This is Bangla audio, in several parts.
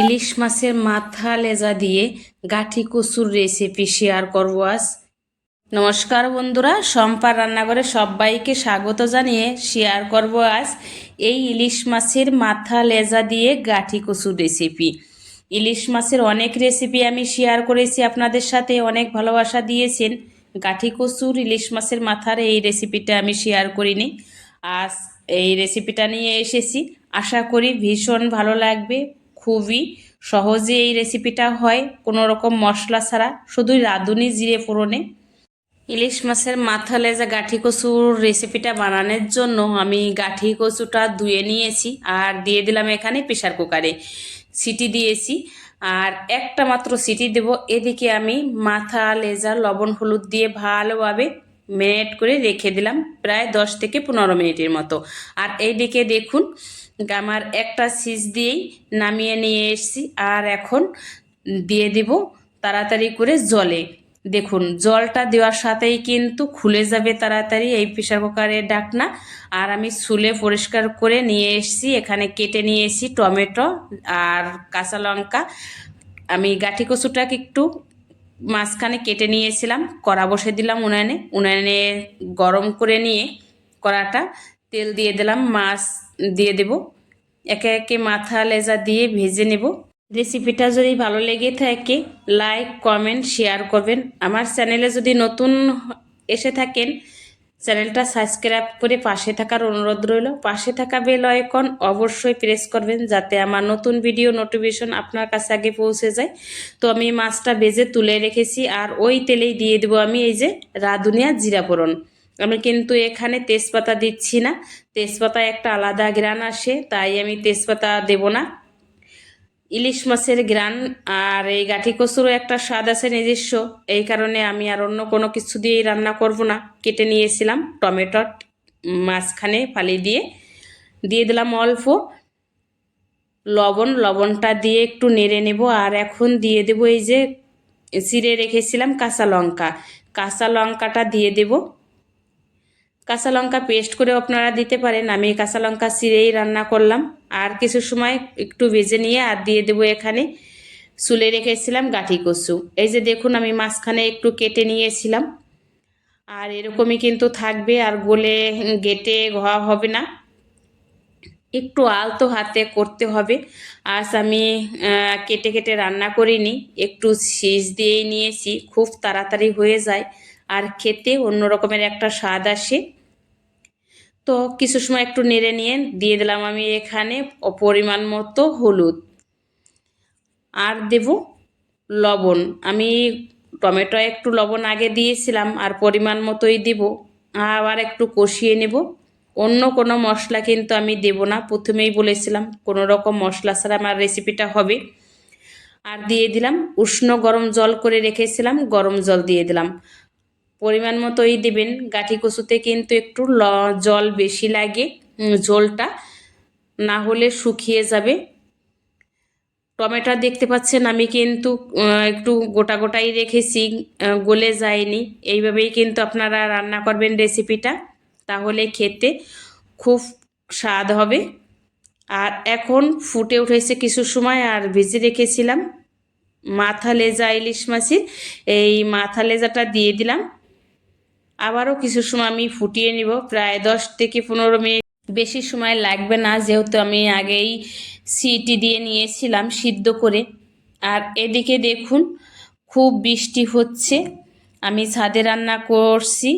ইলিশ মাছের মাথা লেজা দিয়ে গাঠি কচুর রেসিপি শেয়ার করব আজ। নমস্কার বন্ধুরা সম্পার রান্নাঘরে সবাইকে স্বাগত জানিয়ে শেয়ার করব আজ এই ইলিশ মাছের মাথা লেজা দিয়ে গাঠি কচুর রেসিপি ইলিশ মাছের অনেক রেসিপি আমি শেয়ার করেছি, আপনাদের সাথে অনেক ভালোবাসা দিয়েছেন। গাঠি কচুর ইলিশ মাছের মাথার এই রেসিপিটা আমি শেয়ার করিনি। আজ এই রেসিপিটা নিয়ে এসেছি। আশা করি ভীষণ ভালো লাগবে। খুবই সহজে এই রেসিপিটা হয়। কোনো রকম মশলা ছাড়া, শুধুই রাঁধুনি জিরে ফোড়নে। ইলিশ মাছের মাথা লেজা গাঠি কচুর রেসিপিটা বানানোর জন্য আমি গাঠি কচুটা ধুয়ে নিয়েছি আর দিয়ে দিলাম এখানে প্রেশার কুকারে সিটি দিয়েছি আর একটা মাত্র সিটি দেব। এদিকে আমি মাথা লেজা লবণ হলুদ দিয়ে ভালোভাবে ম্যারিনেট করে রেখে দিলাম প্রায় দশ থেকে পনেরো মিনিটের মতো। আর এইদিকে দেখুন আমার একটা সিজ দিয়েই নামিয়ে নিয়ে এসেছি। আর এখন দিয়ে দিব তাড়াতাড়ি করে জলে। দেখুন, জলটা দেওয়ার সাথেই কিন্তু খুলে যাবে তাড়াতাড়ি এই প্রেশার কুকারের ডাকনা। আর আমি সুলে পরিষ্কার করে নিয়ে এসেছি, এখানে কেটে নিয়ে এসেছি টমেটো আর কাঁচা লঙ্কা। আমি গাঠি কচুটাকে একটু মাঝখানে কেটে নিয়েছিলাম, কড়া বসে দিলাম উনানে। উনানে গরম করে নিয়ে কড়াটা তেল দিয়ে দিলাম, মাছ দিয়ে দেব। একে একে মাথা লেজা দিয়ে ভেজে নেব। রেসিপিটা যদি ভালো লেগে থাকে, লাইক, কমেন্ট, শেয়ার করবেন। আমার চ্যানেলে যদি নতুন এসে থাকেন চ্যানেলটা সাবস্ক্রাইব করে পাশে থাকার অনুরোধ রইল। পাশে থাকা বেল আইকন অবশ্যই প্রেস করবেন যাতে আমার নতুন ভিডিও নোটিফিকেশন আপনার কাছে আগে পৌঁছে যায়। তো আমি মাছটা ভেজে তুলে রেখেছি আর ওই তেলেই দিয়ে দেবো আমি এই যে রাঁধুনিয়া জিরা আমি কিন্তু এখানে তেজপাতা দিচ্ছি না। তেজপাতা একটা আলাদা গ্রান আসে, তাই আমি তেজপাতা দেব না। ইলিশ মাছের গ্রান আর এই গাঠি কচুরও একটা স্বাদ আছে নিজস্ব। এই কারণে আমি আর অন্য কোনো কিছু দিয়েই রান্না করব না। কেটে নিয়েছিলাম টমেটো মাঝখানে ফালি দিয়ে। দিয়ে দিলাম অল্প লবণ। লবণটা দিয়ে একটু নেড়ে নেব। আর এখন দিয়ে দেব এই যে চিড়ে রেখেছিলাম কাঁচা লঙ্কা। কাঁচা লঙ্কাটা দিয়ে দেবো। কাঁচা লঙ্কা পেস্ট করে আপনারা দিতে পারেন। আমি কাঁচা লঙ্কা চিরেই রান্না করলাম। আর কিছু সময় একটু ভেজে নিয়ে আর দিয়ে দেবো এখানে। চুলে রেখেছিলাম গাঠি কচু। এই যে দেখুন, আমি মাঝখানে একটু কেটে নিয়েছিলাম। আর এরকমই কিন্তু থাকবে, আর গোলে গেটে ঘোয়া হবে না। একটু আলতো হাতে করতে হবে। আজ আমি কেটে কেটে রান্না করিনি। একটু শীষ দিয়ে নিয়েছি। খুব তাড়াতাড়ি হয়ে যায়। আর খেতে অন্য রকমের একটা স্বাদ আসে। তো কিছু সময় একটু নেড়ে নিয়ে দিয়ে দিলাম আমি এখানে পরিমাণ মতো হলুদ। আর দেব লবণ। আমি টমেটো একটু লবণ আগে দিয়েছিলাম, আর পরিমাণ মতোই দিব। আবার একটু কষিয়ে নেব। অন্য কোনো মশলা কিন্তু আমি দেব না। প্রথমেই বলেছিলাম, কোনো রকম মশলা ছাড়া আমার রেসিপিটা হবে। আর দিয়ে দিলাম, উষ্ণ গরম জল করে রেখেছিলাম, গরম জল দিয়ে দিলাম। পরিমাণ মতোই দেবেন। গাঠি কচুতে কিন্তু একটু ল, জল বেশি লাগে ঝোলটা। না হলে শুকিয়ে যাবে। টমেটো দেখতে পাচ্ছেন আমি কিন্তু একটু গোটা গোটাই রেখেছি গলে যায়নি। এইভাবেই কিন্তু আপনারা রান্না করবেন রেসিপিটা। তাহলে খেতে খুব স্বাদ হবে। আর এখন ফুটে উঠেছে কিছু সময় আর ভেজে রেখেছিলাম। মাথা লেজা ইলিশ মাছের, এই মাথা লেজাটা দিয়ে দিলাম। আবারও কিছু সময় আমি ফুটিয়ে নিব। প্রায় দশ থেকে পনেরো মিনিট বেশি সময় লাগবে না, যেহেতু আমি আগেই সিটি দিয়ে নিয়েছিলাম সিদ্ধ করে। আর এদিকে দেখুন, খুব বৃষ্টি হচ্ছে। আমি ছাদে রান্না করছি।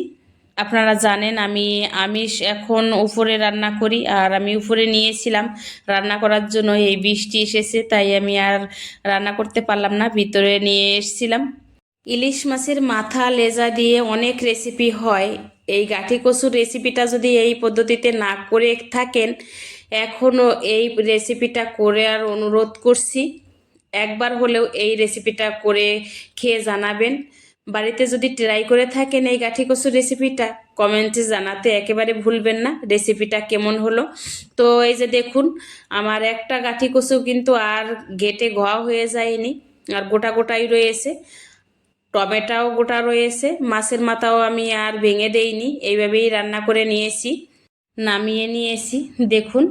আপনারা জানেন, আমি আমিষ এখন উপরে রান্না করি, আর আমি উপরে নিয়েছিলাম। রান্না করার জন্য এই বৃষ্টি এসেছে, তাই আমি আর রান্না করতে পারলাম না, ভিতরে নিয়ে এসেছিলাম। ইলিশ মাছের মাথা, লেজা দিয়ে অনেক রেসিপি হয়। এই গাঠি কচুর রেসিপিটা যদি এই পদ্ধতিতে না করে থাকেন এখনও এই রেসিপিটা করে আর অনুরোধ করছি, একবার হলেও এই রেসিপিটা করে খেয়ে জানাবেন। বাড়িতে যদি ট্রাই করে থাকেন এই গাঠি কচুর রেসিপিটা কমেন্টে জানাতে একেবারে ভুলবেন না রেসিপিটা কেমন হলো। তো এই যে দেখুন, আমার একটা গাঠি কচু কিন্তু আর গেটে ঘোয়া হয়ে যায়নি, আর গোটা গোটাই রয়েছে। টমেটাও গোটা রয়েছে, মাছের মাথাও আমি আর ভেঙে দেইনি, এইভাবেই রান্না করে নিয়েছি, নামিয়ে নিয়েছি। দেখুন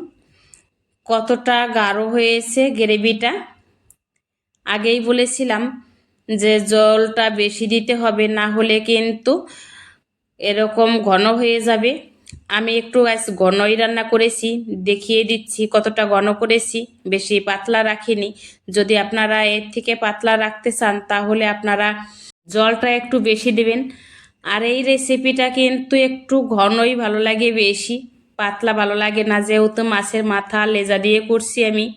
কতটা গাঢ় হয়েছে গ্রেভিটা। আগেই বলেছিলাম যে জলটা বেশি দিতে হবে, না হলে কিন্তু এরকম ঘন হয়ে যাবে। আমি একটু আজ ঘনই রান্না করেছি, দেখিয়ে দিচ্ছি কতটা ঘন করেছি, বেশি পাতলা রাখিনি। যদি আপনারা এর থেকে পাতলা রাখতে চান, তাহলে আপনারা জলটা একটু বেশি দেবেন। আর এই রেসিপিটা কিন্তু একটু ঘনই ভালো লাগে বেশি। পাতলা ভালো লাগে না, যেহেতু মাছের মাথা লেজা দিয়ে করছি আমি।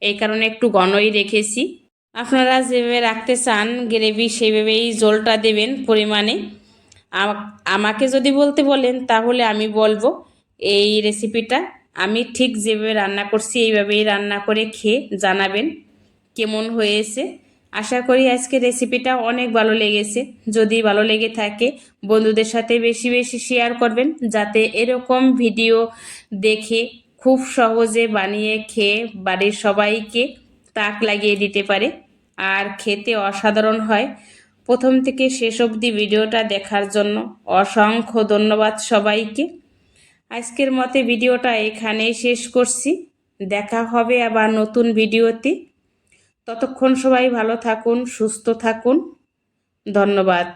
এই কারণে একটু ঘনই রেখেছি। আপনারা যেভাবে রাখতে চান গ্রেভি সেভাবেই জলটা দেবেন পরিমাণে। আমা- আমাকে যদি বলতে বলেন, তাহলে আমি বলব এই রেসিপিটা আমি ঠিক যেভাবে রান্না করছি, এইভাবেই রান্না করে খেয়ে জানাবেন কেমন হয়েছে। আশা করি আজকে রেসিপিটা অনেক ভালো লেগেছে। যদি ভালো লেগে থাকে, বন্ধুদের সাথে বেশি বেশি শেয়ার করবেন, যাতে এরকম ভিডিও দেখে খুব সহজে বানিয়ে খেয়ে বাড়ির সবাইকে তাক লাগিয়ে দিতে পারে। আর খেতে অসাধারণ হয়। প্রথম থেকে শেষ অবধি ভিডিওটা দেখার জন্য অসংখ্য ধন্যবাদ সবাইকে। আজকের মতে ভিডিওটা এখানেই শেষ করছি। দেখা হবে আবার নতুন ভিডিওতে ততক্ষণ সবাই ভালো থাকুন সুস্থ থাকুন। ধন্যবাদ।